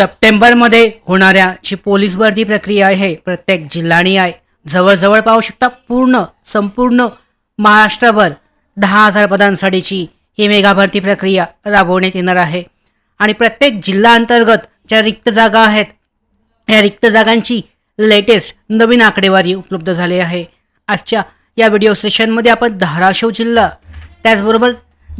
सप्टेंबरमध्ये होणाऱ्या जी पोलीस भरती प्रक्रिया आहे प्रत्येक जिल्हानी आहे. जवळजवळ पाहू शकता पूर्ण संपूर्ण महाराष्ट्रभर दहा हजार पदांसाठीची ही मेगा भरती प्रक्रिया राबवण्यात येणार आहे. आणि प्रत्येक जिल्हा अंतर्गत ज्या रिक्त जागा आहेत या रिक्त जागांची लेटेस्ट नवीन आकडेवारी उपलब्ध झाली आहे. आजच्या या व्हिडिओ सेशनमध्ये आपण धाराशिव जिल्हा त्याचबरोबर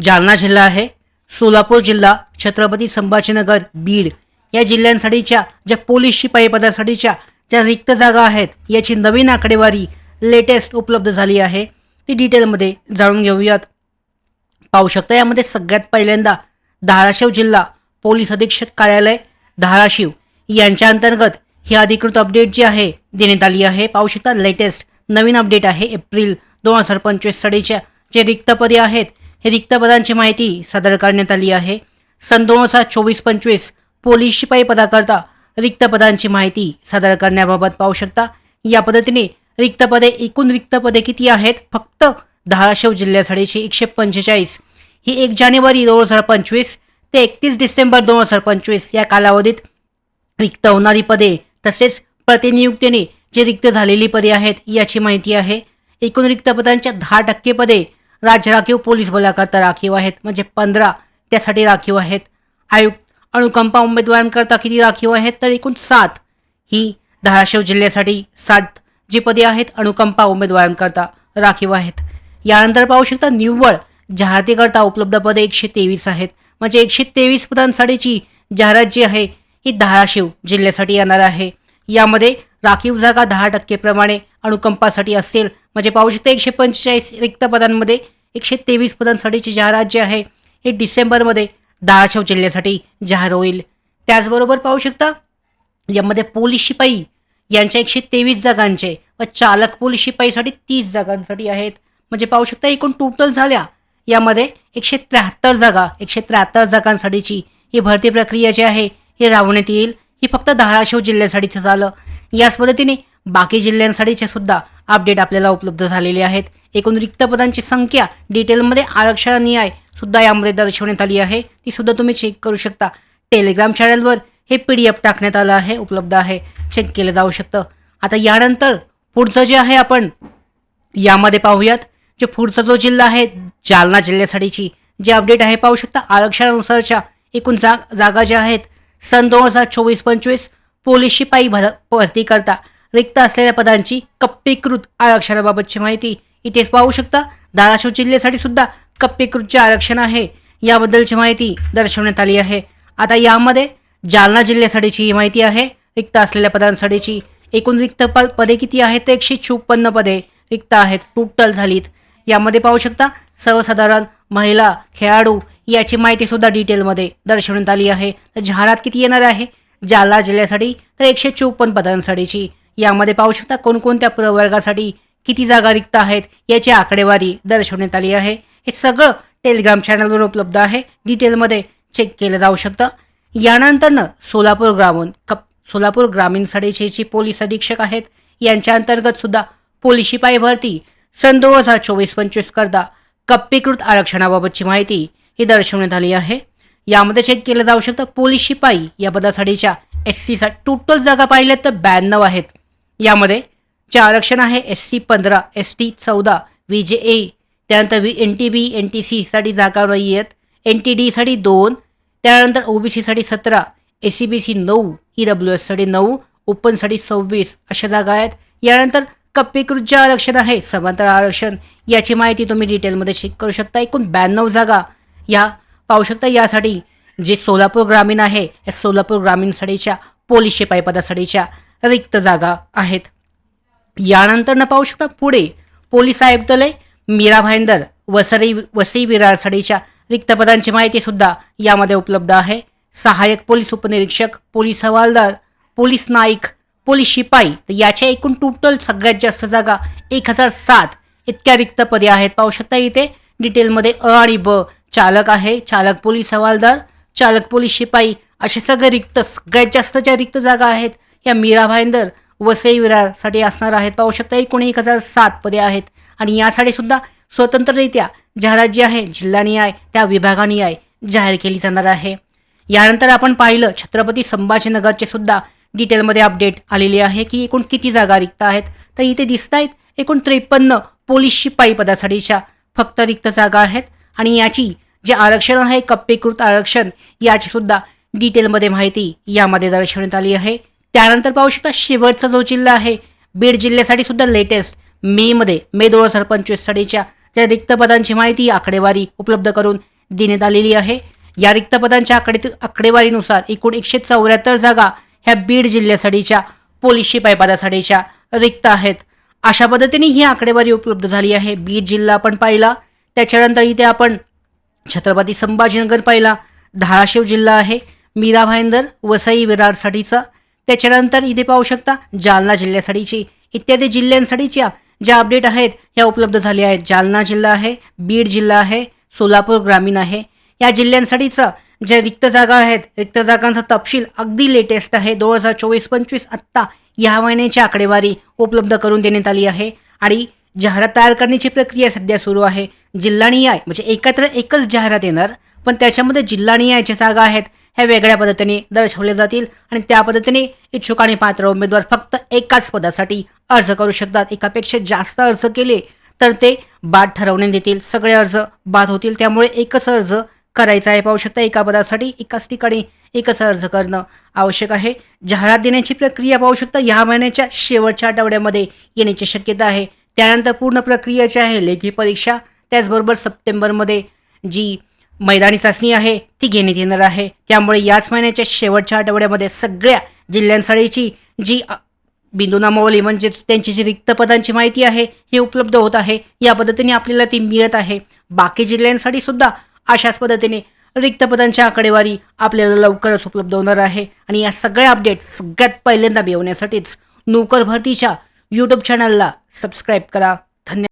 जालना जिल्हा आहे सोलापूर जिल्हा छत्रपती संभाजीनगर बीड या जिल्ह्यांसाठीच्या ज्या पोलीस शिपाई पदासाठीच्या ज्या रिक्त जागा आहेत याची नवीन आकडेवारी लेटेस्ट उपलब्ध झाली आहे. ती डिटेलमध्ये जाणून घेऊयात. पाहू शकता यामध्ये सगळ्यात पहिल्यांदा धाराशिव जिल्हा पोलीस अधीक्षक कार्यालय धाराशिव यांच्या अंतर्गत ही अधिकृत अपडेट जी आहे देण्यात आली आहे. पाहू शकता लेटेस्ट नवीन अपडेट आहे. एप्रिल दोन हजार पंचवीस साडीच्या जे रिक्तपदे आहेत हे रिक्त पदांची माहिती सादर करण्यात आली आहे. सन दोन हजार चोवीस पंचवीस पोलीस शिपाई पदाकरता रिक्त पदांची माहिती सादर करण्याबाबत पाहू शकता. या पद्धतीने रिक्त पदे एकूण रिक्त पदे किती आहेत? फक्त धाराशिव जिल्ह्यासाठीची एकशे पंचेचाळीस. ही एक जानेवारी दोन हजार पंचवीस ते एकतीस डिसेंबर दोन हजार पंचवीस या कालावधीत रिक्त होणारी पदे तसेच प्रतिनियुक्तीने जे रिक्त झालेली पदे आहेत याची माहिती आहे. एकूण रिक्त पदांच्या दहा टक्के पदे राज्य राखीव पोलीस बलाकरता राखीव आहेत. म्हणजे पंधरा त्यासाठी राखीव आहेत. आयुक्त अनुकंपा उमेदवारांकरता किती राखीव आहेत तर एकूण सात. ही धाराशिव जिल्ह्यासाठी सात जी पदे आहेत अनुकंपा उमेदवारांकरता राखीव आहेत. यानंतर पाहू शकता निव्वळ जाहिरातीकरता उपलब्ध पदे एकशे तेवीस आहेत. म्हणजे एकशे तेवीस पदांसाठीची जाहिरात जी आहे ही धाराशिव जिल्ह्यासाठी येणार आहे. यामध्ये राखीव जागा दहा टक्केप्रमाणे अनुकंपासाठी असेल. म्हणजे पाहू शकता एकशे पंचेचाळीस रिक्त पदांमध्ये एकशे तेवीस पदांसाठीची जाहिरात जी आहे हे डिसेंबरमध्ये धाराशिव जिल्ह्यासाठी जाहीर होईल. त्याचबरोबर पाहू शकता यामध्ये पोलीस शिपाई यांच्या एकशे तेवीस जागांचे व चालक पोलीस शिपाईसाठी तीस जागांसाठी आहेत. म्हणजे पाहू शकता एकूण टोटल झाल्या. यामध्ये एकशे त्र्याहत्तर जागा एकशे त्र्याहत्तर जागांसाठीची ही भरती प्रक्रिया जी आहे ही राबवण्यात येईल. ही फक्त धाराशिव जिल्ह्यासाठीचं झालं. याच पद्धतीने बाकी जिल्ह्यांसाठीचे सुद्धा अपडेट आपल्याला उपलब्ध झालेले आहेत. एकूण रिक्त पदांची संख्या डिटेलमध्ये आरक्षण न्याय सुद्धा यामध्ये दर्शवण्यात आली आहे. ती सुद्धा तुम्ही चेक करू शकता. टेलिग्राम चॅनलवर हे पी डी एफ टाकण्यात आलं आहे उपलब्ध आहे. चेक केलं जाऊ शकतं. आता यानंतर पुढचं जे आहे आपण यामध्ये पाहूयात. जे पुढचा जो जिल्हा आहे जालना जिल्ह्यासाठीची. जे अपडेट आहे पाहू शकता. आरक्षणानुसारच्या एकूण जा जागा ज्या आहेत सन दोन हजार चोवीस पंचवीस पोलीस शिपाई भर भरती करता. रिक्त असलेल्या पदांची कप्पीकृत आरक्षणाबाबतची माहिती इथेच पाहू शकता. धाराशिव जिल्ह्यासाठी सुद्धा कप्पीकृतचे आरक्षण आहे याबद्दलची माहिती दर्शवण्यात आली आहे. आता यामध्ये जालना जिल्ह्यासाठीची ही माहिती आहे. रिक्त असलेल्या पदांसाठीची एकूण रिक्त प पदे किती आहेत? तर एकशे चोपन्न पदे रिक्त आहेत. टोटल झालीत. यामध्ये पाहू शकता सर्वसाधारण महिला खेळाडू याची माहिती सुद्धा डिटेलमध्ये दर्शवण्यात आली आहे. तर जाहिरात किती येणार आहे? जालना जिल्ह्यासाठी तर एकशे चोपन्न पदांसाठीची. यामध्ये पाहू शकता कोणकोणत्या प्रवर्गासाठी किती जागा रिक्त आहेत याची आकडेवारी दर्शवण्यात आली आहे. हे सगळं टेलिग्राम चॅनलवर उपलब्ध आहे. डिटेलमध्ये चेक केलं जाऊ शकतं. यानंतरनं सोलापूर ग्रामीण कप सोलापूर ग्रामीणसाठीचे जे पोलीस अधीक्षक आहेत. यांच्या अंतर्गत सुद्धा पोलीस शिपाई भरती. सन दोन हजार चोवीस पंचवीस करता कप्पीकृत आरक्षणाबाबतची माहिती ही दर्शवण्यात आली आहे. यामध्ये चेक केलं जाऊ शकतं. पोलीस शिपाई या पदासाठीच्या एस सीचा टोटल जागा पाहिल्यात तर ब्याण्णव आहेत. यामध्ये जे आरक्षण आहे एस सी पंधरा एस टी चौदा व्ही जे ए त्यानंतर V N T B N T सीसाठी जागा नाही आहेत एन टी डीसाठी दोन. त्यानंतर ओबीसीसाठी सतरा. ए सी बी सी नऊ. ई डब्ल्यू एससाठी नऊ. ओपनसाठी सव्वीस अशा जागा आहेत. यानंतर कप्पीकृत जे आरक्षण आहे. समांतर आरक्षण. याची माहिती तुम्ही डिटेलमध्ये चेक करू शकता. एकूण ब्याण्णव जागा या पाहू शकता. यासाठी जे सोलापूर ग्रामीण आहे या सोलापूर ग्रामीणसाठीच्या पोलीस शिपाई पदासाठीच्या रिक्त जागा आहेत. यानंतर न पाहू शकता पुढे पोलीस आयुक्तालय मीरा भाईंदर वसई वसई विरारसाठीच्या रिक्त पदांची माहिती सुद्धा यामध्ये उपलब्ध आहे. सहाय्यक पोलीस उपनिरीक्षक पोलीस हवालदार पोलीस नाईक पोलीस शिपाई तर याच्या एकूण टोटल सगळ्यात जास्त जागा एक हजार सात इतक्या रिक्त पदे आहेत. पाहू शकता इथे डिटेलमध्ये अ आणि ब चालक आहे. चालक पोलीस हवालदार चालक पोलीस शिपाई असे सगळे रिक्त सगळ्यात जास्त ज्या रिक्त जागा आहेत या मीरा भाईंदर वसई विरारसाठी असणार आहेत. पाहू शकता एकूण एक हजार सात पदे आहेत. आणि यासाठी सुद्धा स्वतंत्ररित्या जाहिरात जी आहे जिल्हानिहाय त्या विभागानिहाय जाहीर केली जाणार आहे. यानंतर आपण पाहिलं छत्रपती संभाजीनगरचे सुद्धा डिटेलमध्ये अपडेट आलेली आहे की एकूण किती जागा रिक्त आहेत. तर इथे दिसत आहेत एकूण त्रेपन्न पोलीस शिपाई पदासाठीच्या फक्त रिक्त जागा आहेत. आणि याची जे आरक्षण आहे कप्पेकृत आरक्षण याची सुद्धा डिटेलमध्ये माहिती यामध्ये दर्शवण्यात आली आहे. त्यानंतर पाहू शकता शेवटचा जो जिल्हा आहे बीड जिल्ह्यासाठी सुद्धा लेटेस्ट मेमध्ये मे दोन हजार पंचवीस साठीच्या त्या रिक्त पदांची माहिती आकडेवारी उपलब्ध करून देण्यात आलेली आहे. या रिक्त पदांच्या आकडे आकडेवारीनुसार एकूण एकशे चौऱ्याहत्तर जागा ह्या बीड जिल्ह्यासाठीच्या पोलीस पायपादासाठीच्या रिक्त आहेत. अशा पद्धतीने ही आकडेवारी उपलब्ध झाली आहे. बीड जिल्हा आपण पाहिला. त्याच्यानंतर इथे आपण छत्रपती संभाजीनगर पाहिला. धाराशिव जिल्हा आहे. मीरा भाईंदर वसई विरारसाठीचा त्याच्यानंतर इथे पाहू शकता जालना जिल्ह्यासाठीची इत्यादी जिल्ह्यांसाठीच्या ज्या अपडेट आहेत ह्या उपलब्ध झाल्या आहेत. जालना जिल्हा आहे बीड जिल्हा आहे सोलापूर ग्रामीण आहे. या जिल्ह्यांसाठीचं ज्या रिक्त जागा आहेत रिक्त जागांचा तपशील अगदी लेटेस्ट आहे. दोन हजार चोवीस पंचवीस आत्ता या महिन्याची आकडेवारी उपलब्ध करून देण्यात आली आहे. आणि जाहिरात तयार करण्याची प्रक्रिया सध्या सुरू आहे. जिल्हानिहाय म्हणजे एकत्र एकच जाहिरात येणार पण त्याच्यामध्ये जिल्हानिहाय ज्या जागा आहेत हे वेगळ्या पद्धतीने दर्शवले जातील आणि त्या पद्धतीने इच्छुक आणि पात्र उमेदवार फक्त एकाच पदासाठी अर्ज करू शकतात. एकापेक्षा जास्त अर्ज केले तर ते बाद ठरवण्यात येतील सगळे अर्ज बाद होतील. त्यामुळे एकच अर्ज करायचा आहे. पाहू शकता एका पदासाठी एकाच ठिकाणी एकच अर्ज करणं आवश्यक आहे. जाहिरात देण्याची प्रक्रिया पाहू शकता. या महिन्याच्या शेवटच्या आठवड्यामध्ये येण्याची शक्यता आहे. त्यानंतर पूर्ण प्रक्रिया जी आहे लेखी परीक्षा त्याचबरोबर सप्टेंबरमध्ये जी मैदानी चाचणी आहे ती घेण्यात येणार आहे. त्यामुळे याच महिन्याच्या शेवटच्या आठवड्यामध्ये सगळ्या जिल्ह्यांसाठीची जी अ, बिंदू नामावली म्हणजेच त्यांची जी रिक्त पदांची माहिती आहे ही उपलब्ध होत आहे. या पद्धतीने आपल्याला ती मिळत आहे. बाकी जिल्ह्यांसाठी सुद्धा अशाच पद्धतीने रिक्त पदांच्या आकडेवारी आपल्याला लवकरच उपलब्ध होणार आहे. आणि या सगळ्या अपडेट सगळ्यात पहिल्यांदा मिळवण्यासाठीच नोकर भरतीच्या यूट्यूब चॅनलला सबस्क्राईब करा. धन्यवाद.